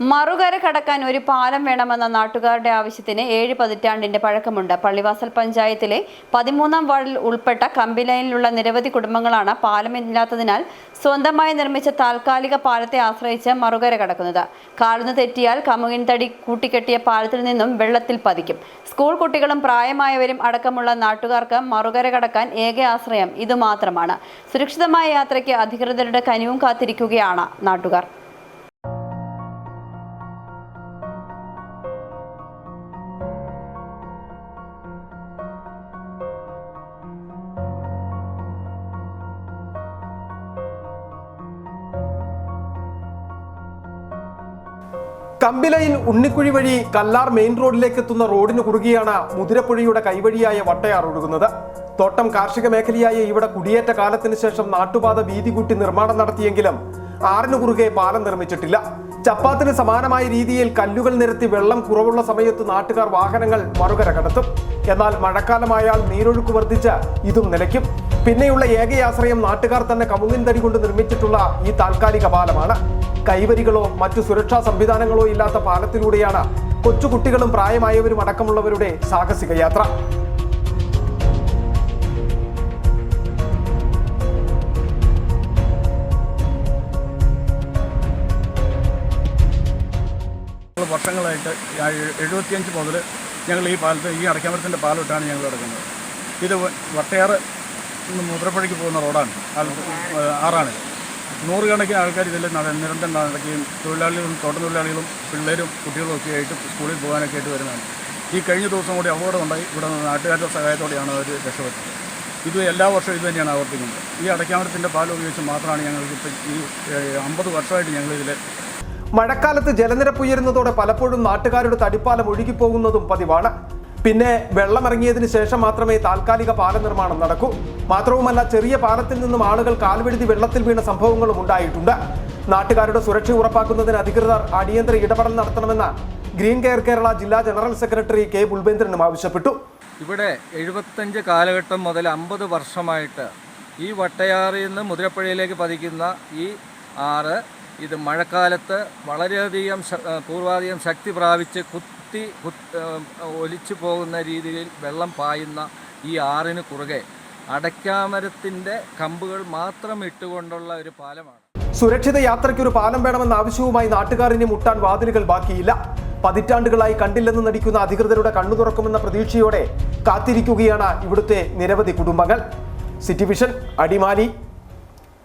മറുകര കടക്കാൻ ഒരു പാലം വേണമെന്ന നാട്ടുകാരുടെ ആവശ്യത്തിന് ഏഴ് പതിറ്റാണ്ടിന്റെ പഴക്കമുണ്ട്. പള്ളിവാസൽ പഞ്ചായത്തിലെ പതിമൂന്നാം വാർഡിൽ ഉൾപ്പെട്ട കമ്പിലൈനിലുള്ള നിരവധി കുടുംബങ്ങളാണ് പാലമില്ലാത്തതിനാൽ സ്വന്തമായി നിർമ്മിച്ച താൽക്കാലിക പാലത്തെ ആശ്രയിച്ച് മറുകര കടക്കുന്നത്. കാലുന്ന് തെറ്റിയാൽ കമുകിൻ തടി കൂട്ടിക്കെട്ടിയ പാലത്തിൽ നിന്നും വെള്ളത്തിൽ പതിക്കും. സ്കൂൾ കുട്ടികളും പ്രായമായവരും അടക്കമുള്ള നാട്ടുകാർക്ക് മറുകര കടക്കാൻ ഏക ആശ്രയം ഇതുമാത്രമാണ്. സുരക്ഷിതമായ യാത്രയ്ക്ക് അധികൃതരുടെ കനിവും കാത്തിരിക്കുകയാണ് നാട്ടുകാർ. കമ്പിലൈൻ ഉണ്ണിക്കുഴി വഴി കല്ലാർ മെയിൻ റോഡിലേക്ക് എത്തുന്ന റോഡിന് കുറുകിയാണ് മുതിരപ്പുഴയുടെ കൈവഴിയായ വട്ടയാർ ഒഴുകുന്നത്. തോട്ടം കാർഷിക മേഖലയായ ഇവിടെ കുടിയേറ്റ കാലത്തിന് ശേഷം നാട്ടുപാത വീതി കൂട്ടി നിർമ്മാണം നടത്തിയെങ്കിലും ആറിന് കുറുകെ പാലം നിർമ്മിച്ചിട്ടില്ല. ചപ്പാത്തിന് സമാനമായ രീതിയിൽ കല്ലുകൾ നിരത്തി വെള്ളം കുറവുള്ള സമയത്ത് നാട്ടുകാർ വാഹനങ്ങൾ മറുകര കടത്തും. എന്നാൽ മഴക്കാലമായാൽ നീരൊഴുക്ക് വർദ്ധിച്ച് ഇതും നിലയ്ക്കും. പിന്നെയുള്ള ഏകയാശ്രയം നാട്ടുകാർ തന്നെ കമുങ്ങിൻ തടി കൊണ്ട് നിർമ്മിച്ചിട്ടുള്ള ഈ താൽക്കാലിക പാലമാണ്. കൈവരികളോ മറ്റു സുരക്ഷാ സംവിധാനങ്ങളോ ഇല്ലാത്ത പാലത്തിലൂടെയാണ് കൊച്ചുകുട്ടികളും പ്രായമായവരും അടക്കമുള്ളവരുടെ സാഹസിക യാത്ര. വർഷങ്ങളായിട്ട് എഴുപത്തിയഞ്ച് മുതൽ ഞങ്ങൾ ഈ പാലത്ത് ഈ അടയ്ക്കാമരത്തിന്റെ പാലോട്ടാണ് ഞങ്ങൾ കിടക്കുന്നത് ഇത് വട്ടയാറ് നിന്ന് മുദ്രപ്പുഴയ്ക്ക് പോകുന്ന റോഡാണ്. ആറാണ്. നൂറുകണക്കിന് ആൾക്കാർ ഇതിൽ നിരന്തരം നടക്കുകയും തൊഴിലാളികളും തോട്ടത്തൊഴിലാളികളും പിള്ളേരും കുട്ടികളും ഒക്കെ ആയിട്ട് സ്കൂളിൽ പോകാനൊക്കെ ആയിട്ട് വരുന്നതാണ്. ഈ കഴിഞ്ഞ ദിവസം കൂടി അപകടം ഉണ്ടായി ഇവിടെ നാട്ടുകാരുടെ സഹായത്തോടെയാണ് അവർ രക്ഷപ്പെട്ടത്. ഇത് എല്ലാ വർഷവും ഇത് തന്നെയാണ് ആവർത്തിക്കുന്നത്. ഈ അടയ്ക്കാമരത്തിന്റെ പാൽ ഉപയോഗിച്ച് മാത്രമാണ് ഞങ്ങൾക്ക് ഇപ്പം ഈ അമ്പത് വർഷമായിട്ട് ഞങ്ങളിതിൽ മഴക്കാലത്ത് ജലനിരപ്പ് ഉയരുന്നതോടെ പലപ്പോഴും നാട്ടുകാരുടെ തടിപ്പാലം ഒഴുകിപ്പോകുന്നതും പതിവാണ്. പിന്നെ വെള്ളമിറങ്ങിയതിനു ശേഷം മാത്രമേ താൽക്കാലിക പാല നിർമ്മാണം നടക്കൂ. മാത്രവുമല്ല ചെറിയ പാലത്തിൽ നിന്നും ആളുകൾ കാൽവെഴുതി വെള്ളത്തിൽ വീണ സംഭവങ്ങളും ഉണ്ടായിട്ടുണ്ട്. നാട്ടുകാരുടെ സുരക്ഷ ഉറപ്പാക്കുന്നതിന് അധികൃതർ അടിയന്തര ഇടപെടൽ നടത്തണമെന്ന് ഗ്രീൻ കെയർ കേരള ജില്ലാ ജനറൽ സെക്രട്ടറി കെ ബുൽബേന്ദ്രനും ആവശ്യപ്പെട്ടു. ഇവിടെ എഴുപത്തഞ്ച് കാലഘട്ടം മുതൽ അമ്പത് വർഷമായിട്ട് ഈ വട്ടയാറിൽ നിന്ന് മുതിരപ്പുഴയിലേക്ക് പതിക്കുന്ന ഈ ആറ് ഇത് മഴക്കാലത്ത് വളരെയധികം പൂർവാധികം ശക്തി പ്രാപിച്ച് കുത്തി ഒലിച്ചു പോകുന്ന രീതിയിൽ വെള്ളം പായുന്ന ഈ ആറിന് കുറുകെ അടയ്ക്കാമരത്തിന്റെ കമ്പുകൾ മാത്രം ഇട്ടുകൊണ്ടുള്ള ഒരു പാലമാണ്. സുരക്ഷിത യാത്രയ്ക്ക് ഒരു പാലം വേണമെന്ന ആവശ്യവുമായി നാട്ടുകാരിനെ മുട്ടാൻ വാതിലുകൾ ബാക്കിയില്ല. പതിറ്റാണ്ടുകളായി കണ്ടില്ലെന്ന് നടിക്കുന്ന അധികൃതരുടെ കണ്ണു തുറക്കുമെന്ന പ്രതീക്ഷയോടെ കാത്തിരിക്കുകയാണ് ഇവിടുത്തെ നിരവധി കുടുംബങ്ങൾ. City vision Adimali.